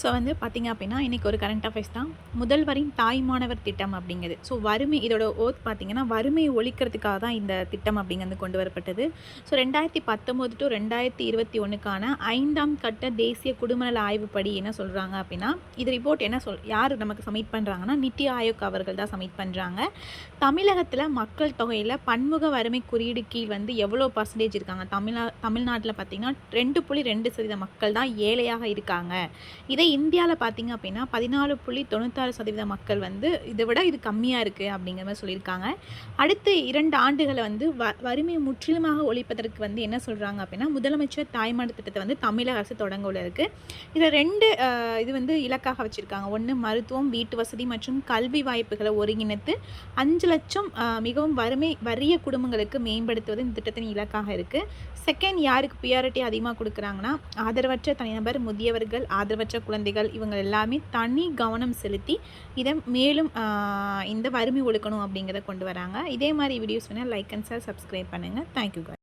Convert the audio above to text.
So வந்து பார்த்திங்க அப்படின்னா இன்றைக்கி ஒரு கரண்ட் அஃபேர்ஸ் தான். முதல்வரின் தாய் மாணவர் திட்டம் அப்படிங்கிறது ஸோ வறுமை இதோட ஓத் பார்த்திங்கன்னா வறுமையை ஒழிக்கிறதுக்காக தான் இந்த திட்டம் அப்படிங்கிறது கொண்டு வரப்பட்டது. ஸோ ரெண்டாயிரத்தி பத்தொம்போது டு ரெண்டாயிரத்தி இருபத்தி ஒன்றுக்கான ஐந்தாம் கட்ட தேசிய குடும்பநல ஆய்வுப்படி என்ன சொல்கிறாங்க அப்படின்னா இது ரிப்போர்ட் என்ன சொல் யார் நமக்கு சப்மிட் பண்ணுறாங்கன்னா நித்தி ஆயோக் அவர்கள் தான் சப்மிட் பண்ணுறாங்க தமிழகத்தில் மக்கள் தொகையில் பன்முக வறுமை குறியீடு கீழ் வந்து எவ்வளோ பர்சன்டேஜ் இருக்காங்க? தமிழ்நா தமிழ்நாட்டில் பார்த்திங்கன்னா ரெண்டு புள்ளி ரெண்டு சதவீத மக்கள் தான் ஏழையாக இருக்காங்க. இதை இந்தியாவில் பார்த்தீங்க அப்படின்னா பதினாலு புள்ளி தொண்ணூத்தாறு சதவீத மக்கள் வந்து இதை விட இது கம்மியாக இருக்குது அப்படிங்கிற மாதிரி சொல்லியிருக்காங்க. அடுத்து இரண்டு ஆண்டுகளை வந்து வ வறுமையை முற்றிலுமாக ஒழிப்பதற்கு வந்து என்ன சொல்கிறாங்க அப்படின்னா முதலமைச்சர் தாய்மாடு திட்டத்தை வந்து தமிழக அரசு தொடங்க உள்ள இருக்குது இதில் ரெண்டு இது வந்து இலக்காக வச்சுருக்காங்க. ஒன்று மருத்துவம் வீட்டு வசதி மற்றும் கல்வி வாய்ப்புகளை ஒருங்கிணைத்து அஞ்சு லட்சம் மிகவும் வறுமை வறிய குடும்பங்களுக்கு மேம்படுத்துவது இந்த திட்டத்தின் இலக்காக இருக்குது செகண்ட் யாருக்கு பிரியாரிட்டி அதிகமாக கொடுக்குறாங்கன்னா ஆதரவற்ற தனிநபர் முதியவர்கள் ஆதரவற்ற குழந்தைகள் இவங்க எல்லாமே தனி கவனம் செலுத்தி இதை மேலும் இந்த வறுமை ஒழுக்கணும் அப்படிங்கிறத கொண்டு வராங்க. இதே மாதிரி வீடியோஸ் வேணால் லைக் அண்ட் ஷேர் சப்ஸ்கிரைப் பண்ணுங்கள் தேங்க்யூ